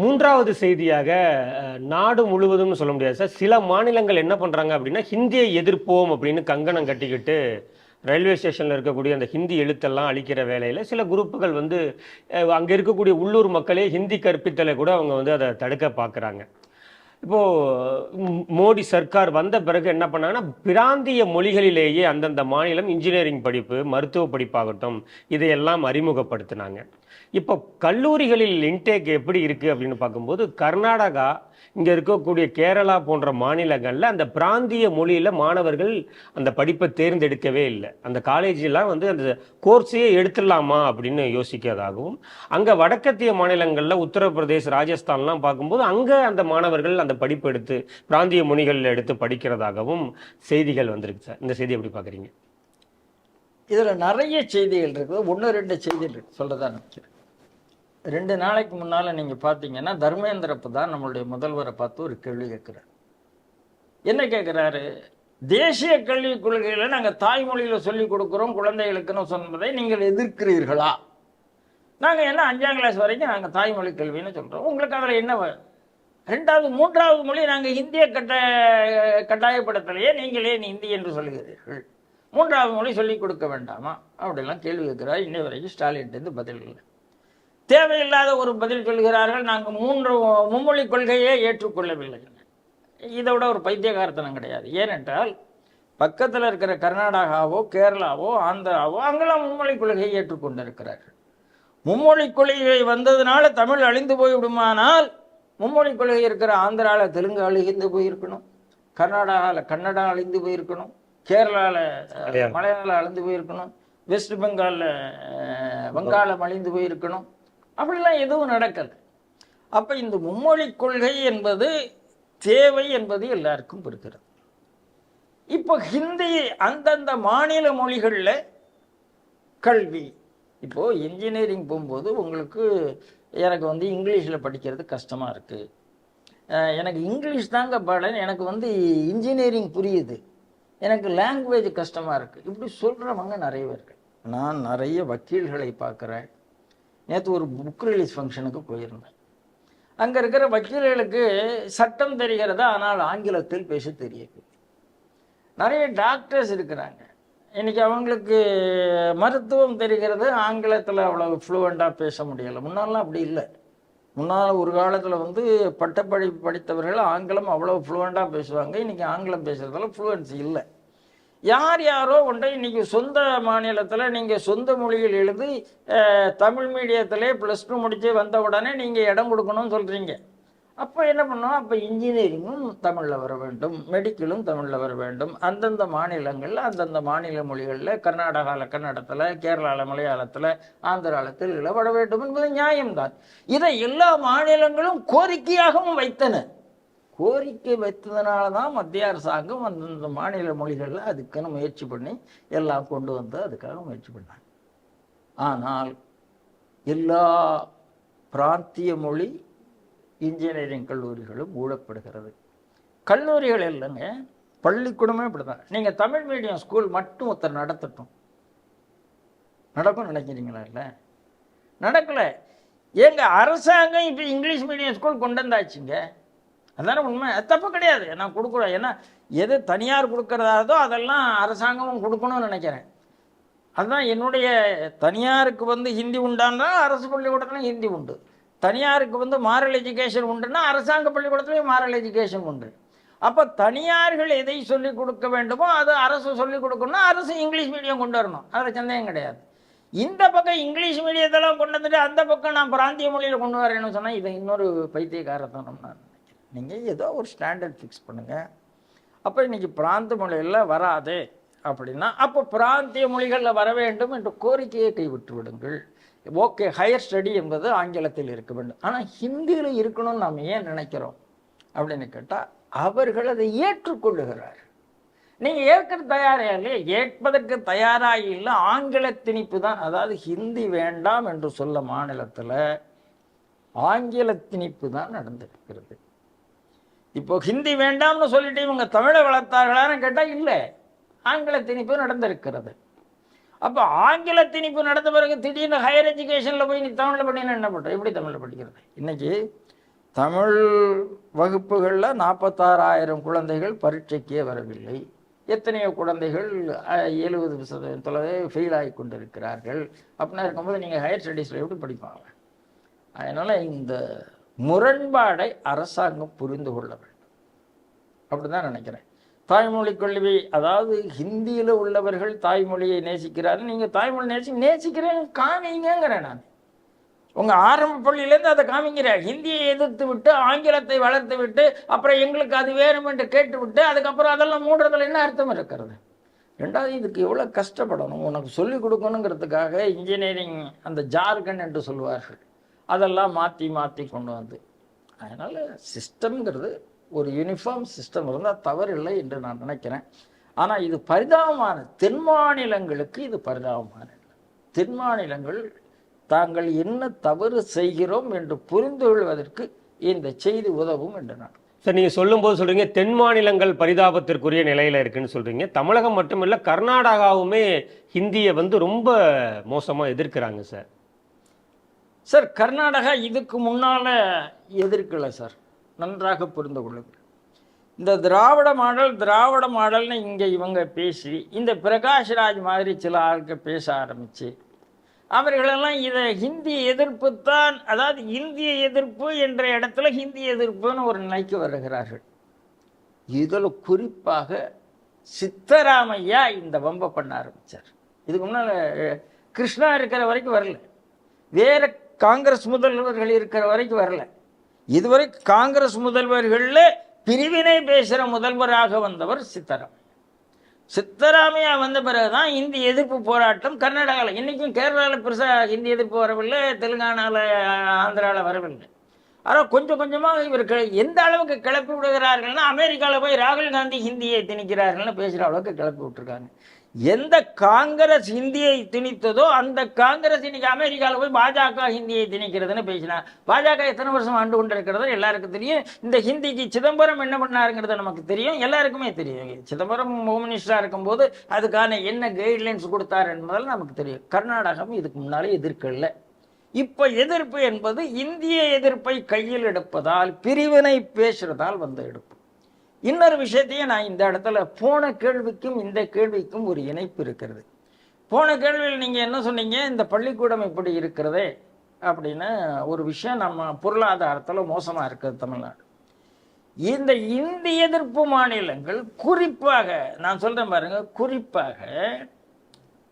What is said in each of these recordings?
மூன்றாவது செய்தியாக நாடு முழுவதும் சொல்ல முடியாது சார். சில மாநிலங்கள் என்ன பண்றாங்க அப்படின்னா ஹிந்தியை எதிர்ப்போம் அப்படின்னு கங்கணம் கட்டிக்கிட்டு ரயில்வே ஸ்டேஷனில் இருக்கக்கூடிய அந்த ஹிந்தி எழுத்தெல்லாம் அழிக்கிற வேலையில் சில குரூப்புகள் வந்து அங்கே அங்க இருக்கக்கூடிய உள்ளூர் மக்களே ஹிந்தி கற்பித்தலை கூட அவங்க வந்து அதை தடுக்க பார்க்குறாங்க. இப்போது மோடி சர்க்கார் வந்த பிறகு என்ன பண்ணாங்கன்னா பிராந்திய மொழிகளிலேயே அந்தந்த மாநிலம் இன்ஜினியரிங் படிப்பு மருத்துவ படிப்பாகட்டும் இதையெல்லாம் அறிமுகப்படுத்தினாங்க. இப்போ கல்லூரிகளில் இன்டேக் எப்படி இருக்குது அப்படின்னு பார்க்கும்போது கர்நாடகா இங்கே இருக்கக்கூடிய கேரளா போன்ற மாநிலங்களில் அந்த பிராந்திய மொழியில் மாணவர்கள் அந்த படிப்பை தேர்ந்தெடுக்கவே இல்லை. அந்த காலேஜெலாம் வந்து அந்த கோர்ஸையே எடுத்துடலாமா அப்படின்னு யோசிக்கிறதாகவும் அங்கே வடக்கத்திய மாநிலங்களில் உத்தரப்பிரதேஷ் ராஜஸ்தான்லாம் பார்க்கும்போது அங்கே அந்த மாணவர்கள் அந்த படிப்பு எடுத்து பிராந்திய மொழிகளில் எடுத்து படிக்கிறதாகவும் செய்திகள் வந்திருக்கு சார். இந்த செய்தி எப்படி பார்க்குறீங்க? இதில் நிறைய செய்திகள் இருக்குது ஒன்று ரெண்டு செய்திகள் இருக்குது சொல்லதான் நினைக்கிறேன். ரெண்டு நாளைக்கு முன்னால நீங்க பார்த்தீங்கன்னா தர்மேந்திரப்பு தான் நம்மளுடைய முதல்வரை பார்த்து ஒரு கேள்வி கேட்கிறார். என்ன கேட்குறாரு? தேசிய கல்விக் கொள்கையில நாங்க தாய்மொழியில சொல்லி கொடுக்குறோம் குழந்தைகளுக்குன்னு சொன்னதை நீங்கள் எதிர்க்கிறீர்களா? நாங்க என்ன அஞ்சாம் கிளாஸ் வரைக்கும் நாங்க தாய்மொழி கல்வின்னு சொல்றோம். உங்களுக்கு அதில் என்ன வ- ரெண்டாவது மூன்றாவது மொழி நாங்கள் இந்திய கட்ட கட்டாயப்படுத்தலையே நீங்களே இந்தி என்று சொல்லுகிறீர்கள். மூன்றாவது மொழி சொல்லிக் கொடுக்க வேண்டாமா? அப்படிலாம் கேள்வி கேட்கிறார். இன்னை வரைக்கும் ஸ்டாலின் பதில் இல்லை. தேவையில்லாத ஒரு பதில் சொல்கிறார்கள். நாங்கள் மூன்று மும்மொழி கொள்கையே ஏற்றுக்கொள்ளவில்லை. இதை விட ஒரு பைத்தியகாரத்தனம் கிடையாது. ஏனென்றால் பக்கத்தில் இருக்கிற கர்நாடகாவோ கேரளாவோ ஆந்திராவோ அங்கெல்லாம் மும்மொழி கொள்கையை ஏற்றுக்கொண்டிருக்கிறார்கள். மும்மொழி கொள்கை வந்ததுனால தமிழ் அழிந்து போய்விடுமானால் மும்மொழி கொள்கை இருக்கிற ஆந்திராவில் தெலுங்கு அழிந்து போயிருக்கணும். கர்நாடகாவில் கன்னடா அழிந்து போயிருக்கணும். கேரளாவில் மலையாளம். மலையாளம் அழிந்து போயிருக்கணும். வெஸ்ட் பெங்காலில் வங்காளம் அழிந்து போயிருக்கணும். அப்படிலாம் எதுவும் நடக்கல அப்போ இந்த மும்மொழி கொள்கை என்பது தேவை என்பது எல்லாருக்கும் இருக்கிறது. இப்போ ஹிந்தி அந்தந்த மாநில மொழிகளில் கல்வி இப்போது இன்ஜினியரிங் போகும்போது உங்களுக்கு எனக்கு வந்து இங்கிலீஷில் படிக்கிறது கஷ்டமாக இருக்குது எனக்கு இங்கிலீஷ் தாங்க பாடம் எனக்கு வந்து இன்ஜினியரிங் புரியுது. எனக்கு லாங்குவேஜ் கஷ்டமாக இருக்குது இப்படி சொல்கிறவங்க நிறைய பேர் நான் நிறைய வக்கீல்களை பார்க்குறேன். நேற்று ஒரு புக் ரிலீஸ் ஃபங்க்ஷனுக்கு போயிருந்தேன். அங்கே இருக்கிற வக்கீல்களுக்கு சட்டம் தெரிகிறது? ஆனால் ஆங்கிலத்தில் பேச தெரியாது நிறைய டாக்டர்ஸ் இருக்கிறாங்க. இன்னைக்கு அவங்களுக்கு மருத்துவம் தெரிகிறது. ஆங்கிலத்தில் அவ்வளோ ஃப்ளூவெண்ட்டாக பேச முடியலை. முன்னாலாம் அப்படி இல்லை. முன்னால் ஒரு காலத்தில் வந்து பட்டப்படிப்பு படித்தவர்கள் ஆங்கிலம் அவ்வளோ ஃப்ளூவெண்ட்டாக பேசுவாங்க. இன்றைக்கி ஆங்கிலம் பேசுறதுல ஃப்ளூவன்சி இல்லை. யார் யாரோ ஒன்றை இன்றைக்கி சொந்த மாநிலத்தில் நீங்கள் சொந்த மொழியில் எழுதி தமிழ் மீடியத்திலே ப்ளஸ் டூ முடித்து வந்த உடனே நீங்கள் இடம் கொடுக்கணும்னு சொல்கிறீங்க அப்போ என்ன பண்ணோம்? அப்போ இன்ஜினியரிங்கும் தமிழில் வர வேண்டும் மெடிக்கலும் தமிழில் வர வேண்டும். அந்தந்த மாநிலங்களில் அந்தந்த மாநில மொழிகளில் கர்நாடகாவில் கன்னடத்தில் கேரளாவில் மலையாளத்தில் ஆந்திராவில் தெலுங்கில் வர வேண்டும் என்பது நியாயம்தான். இதை எல்லா மாநிலங்களும் கோரிக்கையாகவும் வைத்தன. கோரிக்கை வைத்ததுனால தான் மத்திய அரசாங்கம் அந்தந்த மாநில மொழிகளில் அதுக்குன்னு முயற்சி பண்ணி எல்லாம் கொண்டு வந்து அதுக்காக முயற்சி பண்ணாங்க. ஆனால் எல்லா பிராந்திய மொழி இன்ஜினியரிங் கல்லூரிகளும் மூடப்படுகிறது. கல்லூரிகள் இல்லைங்க பள்ளிக்கூடமே இப்படி தான் நீங்கள் தமிழ் மீடியம் ஸ்கூல் மட்டும் ஒருத்தர் நடத்தட்டும். நடக்கும் நினைக்கிறீங்களா இல்லை? நடக்கலை. ஏங்க அரசாங்கம் இப்போ இங்கிலீஷ் மீடியம் ஸ்கூல் கொண்டு வந்தாச்சுங்க. அதான உண்மை? அது தப்பு கிடையாது. நான் கொடுக்குறேன் ஏன்னா எது தனியார் கொடுக்கறதாதோ அதெல்லாம் அரசாங்கமும் கொடுக்கணும்னு நினைக்கிறேன். அதுதான் என்னுடைய தனியாருக்கு வந்து ஹிந்தி உண்டான்னா அரசு பள்ளிக்கூடத்துலையும் ஹிந்தி உண்டு. தனியாருக்கு வந்து மாரல் எஜுகேஷன் உண்டுன்னா அரசாங்க பள்ளிக்கூடத்துலையும் மாரல் எஜுகேஷன் உண்டு. அப்போ தனியார்கள் எதை சொல்லிக் கொடுக்க வேண்டுமோ அது அரசு சொல்லிக் கொடுக்கணும்னா அரசு இங்கிலீஷ் மீடியம் கொண்டு வரணும். அதில் சந்தேகம் கிடையாது. இந்த பக்கம் இங்கிலீஷ் மீடியத்தெல்லாம் கொண்டு வந்துட்டு அந்த பக்கம் நான் பிராந்திய மொழியில் கொண்டு வரேன்னு சொன்னால் இது இன்னொரு பைத்தியக்காரத்தனம் நான் நீங்கள் ஏதோ ஒரு ஸ்டாண்டர்ட் ஃபிக்ஸ் பண்ணுங்கள் அப்போ இன்றைக்கி பிராந்த மொழியில் வராது அப்படின்னா அப்போ பிராந்திய மொழிகளில் வர வேண்டும் என்ற கோரிக்கையை கைவிட்டு விடுங்கள் ஓகே ஹையர் ஸ்டடி என்பது ஆங்கிலத்தில் இருக்க வேண்டும். ஆனால் ஹிந்தியில் இருக்கணும்னு நாம் ஏன் நினைக்கிறோம்? அப்படின்னு கேட்டால் அவர்கள் அதை ஏற்றுக்கொள்ளுகிறார். நீங்கள் ஏற்க தயாராக இல்லையா? ஏற்பதற்கு தயாராக இல்லை ஆங்கில திணிப்பு தான். அதாவது ஹிந்தி வேண்டாம் என்று சொல்ல மாநிலத்தில் ஆங்கில திணிப்பு தான் நடந்திருக்கிறது. இப்போ ஹிந்தி வேண்டாம்னு சொல்லிட்டு இவங்க தமிழை வளர்த்தார்களான்னு கேட்டால் இல்லை. ஆங்கில திணிப்பு நடந்திருக்கிறது. அப்போ ஆங்கில திணிப்பு நடந்த பிறகு திடீர்னு ஹையர் எஜுகேஷனில் போய் நீ தமிழில் படினா என்ன பண்ணுற எப்படி தமிழில் படிக்கிறது? இன்றைக்கி தமிழ் வகுப்புகளில் நாற்பத்தாறாயிரம் குழந்தைகள் பரீட்சைக்கே வரவில்லை. எத்தனையோ குழந்தைகள் எழுபது சதவீதத்தில் ஃபெயில் ஆகி கொண்டிருக்கிறார்கள். அப்படின்னா இருக்கும்போது நீங்கள் ஹையர் ஸ்டடீஸில் எப்படி படிப்பாங்க? அதனால் இந்த முரண்பாடை அரசாங்கம் புரிந்து கொள்ள வேண்டும். அப்படி தான் நினைக்கிறேன். தாய்மொழி கல்வி அதாவது ஹிந்தியில் உள்ளவர்கள் தாய்மொழியை நேசிக்கிறார்கள் நீங்கள் தாய்மொழி நேசி நேசிக்கிறேன் காமிங்கிறேன் நான். உங்கள் ஆரம்ப பள்ளியிலேருந்து அதை காமிக்கிற ஹிந்தியை எதிர்த்து விட்டு ஆங்கிலத்தை வளர்த்து விட்டு அப்புறம் எங்களுக்கு அது வேணும் என்று கேட்டு விட்டு அதுக்கப்புறம் அதெல்லாம் மூடுறதுல என்ன அர்த்தம் இருக்கிறது? ரெண்டாவது இதுக்கு எவ்வளோ கஷ்டப்படணும்? உனக்கு சொல்லிக் கொடுக்கணுங்கிறதுக்காக இன்ஜினியரிங் அந்த ஜார்கன் என்று சொல்வார்கள் அதெல்லாம் மாற்றி மாற்றி கொண்டு வந்து. அதனால் சிஸ்டம்ங்கிறது ஒரு யூனிஃபார்ம் சிஸ்டம் இருந்தால் தவறில்லை என்று நான் நினைக்கிறேன். ஆனால் இது பரிதாபமான தென் மாநிலங்களுக்கு இது பரிதாபமான. தென் மாநிலங்கள் தாங்கள் என்ன தவறு செய்கிறோம் என்று புரிந்து கொள்வதற்கு இந்த செய்தி உதவும் என்று நான் சார் நீங்கள் சொல்லும்போது சொல்கிறீங்க தென் மாநிலங்கள் பரிதாபத்திற்குரிய நிலையில் இருக்குன்னு சொல்கிறீங்க தமிழகம் மட்டுமில்லை கர்நாடகாவுமே ஹிந்தியை வந்து ரொம்ப மோசமாக எதிர்க்கிறாங்க சார். சார் கர்நாடகா இதுக்கு முன்னால் எதிர்க்கலை சார். நன்றாக புரிந்து கொள்ளுங்கள். இந்த திராவிட மாடல் திராவிட மாடல்னு இங்கே இவங்க பேசி இந்த பிரகாஷ்ராஜ் மாதிரி சில ஆளுக்கு பேச ஆரம்பிச்சு அவர்களெல்லாம் இதை ஹிந்தி எதிர்ப்பு தான் அதாவது இந்திய எதிர்ப்பு என்ற இடத்துல ஹிந்தி எதிர்ப்புன்னு ஒரு நிலைக்கு வருகிறார்கள். இதில் குறிப்பாக சித்தராமையா இந்த வம்பை பண்ண ஆரம்பித்தார் இதுக்கு முன்னால் கிருஷ்ணா இருக்கிற வரைக்கும் வரல. வேற காங்கிரஸ் முதல்வர்கள் இருக்கிற வரைக்கும் வரல. இதுவரை காங்கிரஸ் முதல்வர்களில் பிரிவினை பேசுகிற முதல்வராக வந்தவர் சித்தராமையா சித்தராமையா வந்த பிறகுதான் இந்தி எதிர்ப்பு போராட்டம் கர்நாடகாவில் இன்றைக்கும் கேரளாவில் பெருசாக ஹிந்தி எதிர்ப்பு வரவில்லை தெலுங்கானாவில் ஆந்திராவில் வரவில்லை. ஆனால் கொஞ்சம் கொஞ்சமாக இவர்கள் எந்த அளவுக்கு கிளப்பி விடுகிறார்கள்னா அமெரிக்காவில் போய் ராகுல் காந்தி ஹிந்தியை திணிக்கிறார்கள்னு பேசுகிற அளவுக்கு கிளப்பி விட்டுருக்காங்க. எந்த காங்கிரஸ் ஹிந்தியை திணித்ததோ அந்த காங்கிரஸ் இன்னைக்கு அமெரிக்காவில் போய் பாஜக ஹிந்தியை திணிக்கிறதுன்னு பேசினா பாஜக எத்தனை வருஷம் ஆண்டு கொண்டு இருக்கிறது எல்லாருக்கும் தெரியும். இந்த ஹிந்திக்கு சிதம்பரம் என்ன பண்ணாருங்கிறது நமக்கு தெரியும். எல்லாருக்குமே தெரியும். சிதம்பரம் ஹோம் மினிஸ்டராக இருக்கும்போது அதுக்கான என்ன கைட்லைன்ஸ் கொடுத்தார் என்பதால் நமக்கு தெரியும். கர்நாடகம் இதுக்கு முன்னாலே எதிர்க்கல இப்போ எதிர்ப்பு என்பது இந்திய எதிர்ப்பை கையில் எடுப்பதால் பிரிவினை பேசுறதால் வந்த எடுப்பு. இன்னொரு விஷயத்தையும் நான் இந்த இடத்துல போன கேள்விக்கும் இந்த கேள்விக்கும் ஒரு இணைப்பு இருக்கிறது. போன கேள்வியில் நீங்கள் என்ன சொன்னீங்க? இந்த பள்ளிக்கூடம் இப்படி இருக்கிறதே அப்படின்னு ஒரு விஷயம் நம்ம பொருளாதாரத்தில் மோசமாக இருக்குது தமிழ்நாடு. இந்த இந்தி எதிர்ப்பு மாநிலங்கள் குறிப்பாக நான் சொல்கிறேன் பாருங்க குறிப்பாக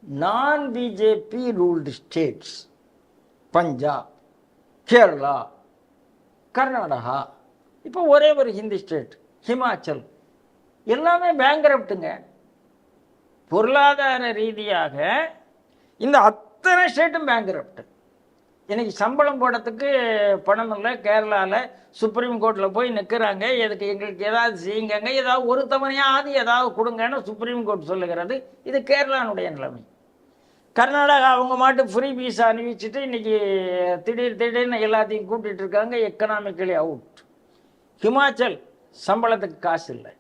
நான் BJP ruled states Punjab Kerala Karnataka இப்போ ஒரே ஒரு ஹிந்தி ஸ்டேட் ஹிமாச்சல். எல்லாமே பேங்க்ரப்ட்டுங்க. பொருளாதார ரீதியாக இந்த அத்தனை ஸ்டேட்டும் பேங்க்ரப்ட் இன்னைக்கு சம்பளம் போடுறதுக்கு பணம் இல்லை கேரளாவில் சுப்ரீம் கோர்ட்டில் போய் நிற்கிறாங்க எதுக்கு எங்களுக்கு ஏதாவது செய்யுங்கங்க. ஏதாவது ஒரு தவணையாவது ஏதாவது கொடுங்கன்னு சுப்ரீம் கோர்ட் சொல்லுகிறது. இது கேரளானுடைய நிலைமை. கர்நாடகா அவங்க மாட்டு ஃப்ரீ விசா அனுப்பிச்சிட்டு இன்னைக்கு திடீர் திடீர்னு எல்லாத்தையும் கூட்டிட்டு இருக்காங்க. எக்கனாமிக்கலி அவுட் ஹிமாச்சல் சம்பளத்துக்கு காசு இல்லை.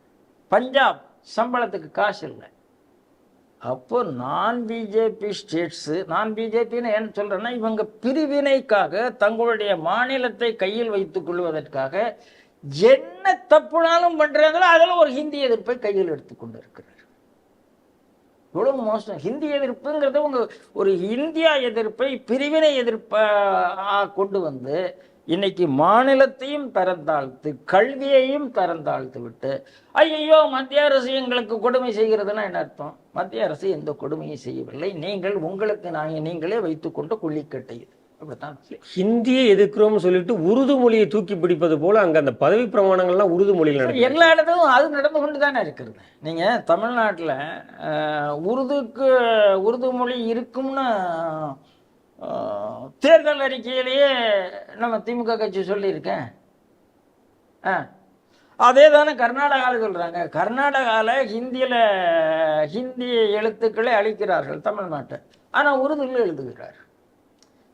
பஞ்சாப் சம்பளத்துக்கு காசு இல்லை. அப்போ நான் பிஜேபி ஸ்டேட்ஸு நான் பிஜேபின்னு ஏன் சொல்கிறேன்னா இவங்க பிரிவினைக்காக தங்களுடைய மாநிலத்தை கையில் வைத்துக் கொள்வதற்காக என்ன தப்புனாலும் பண்ணுறாங்களோ அதில் ஒரு ஹிந்தி எதிர்ப்பை கையில் எடுத்துக்கொண்டு இருக்கிறார் இவ்வளோ மோசம். ஹிந்தி எதிர்ப்புங்கிறது உங்க ஒரு இந்தியா எதிர்ப்பை பிரிவினை எதிர்ப்பாக கொண்டு வந்து இன்னைக்கு மாநிலத்தையும் தரந்தாழ்த்து கல்வியையும் தரந்தாழ்த்து விட்டு ஐயோ மத்திய அரசு எங்களுக்கு கொடுமை செய்கிறதுனா என்ன அர்த்தம்? மத்திய அரசு எந்த கொடுமையும் செய்யவில்லை. நீங்கள் உங்களுக்கு நாங்கள் நீங்களே வைத்துக்கொண்டு கொல்லிக்கட்டை இது அப்படித்தான். ஹிந்தியை எதிர்க்கிறோம்னு சொல்லிட்டு உருது மொழியை தூக்கி பிடிப்பது போல அங்க அந்த பதவி பிரமாணங்கள்லாம் உருது மொழியில் நடக்குது. எல்லா இடத்துலும் அது நடந்து கொண்டு தானே இருக்கிறது. நீங்கள் தமிழ்நாட்டில் உருதுக்கு உருது மொழி இருக்கும்னு தேர்தல் அறிக்கையிலேயே நம்ம திமுக கட்சி சொல்லியிருக்கேன். ஆ. அதே தானே கர்நாடகாவில் சொல்கிறாங்க கர்நாடகாவில் ஹிந்தியில் ஹிந்தி எழுத்துக்களை அழிக்கிறார்கள் தமிழ்நாட்டை ஆனால் உருதுல எழுதுகிறார்.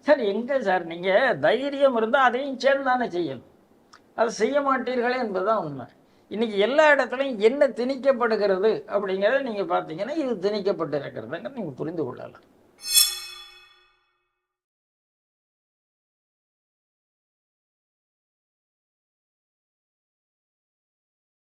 சார் எங்கே சார்? நீங்கள் தைரியம் இருந்தால் அதையும் சேர்ந்து தானே செய்யணும். அதை செய்ய மாட்டீர்களே என்பதுதான் உண்மை. இன்றைக்கி எல்லா இடத்துலையும் என்ன திணிக்கப்படுகிறது அப்படிங்கிறத நீங்கள் பார்த்தீங்கன்னா இது திணிக்கப்பட்டு இருக்கிறதுங்க நீங்கள் புரிந்து கொள்ளலாம்.